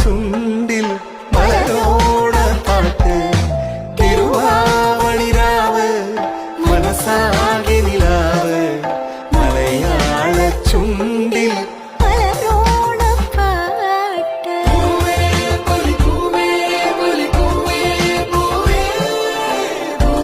சுண்டில் மலரோட பாட்டு திருவாவணிராவு மனசாக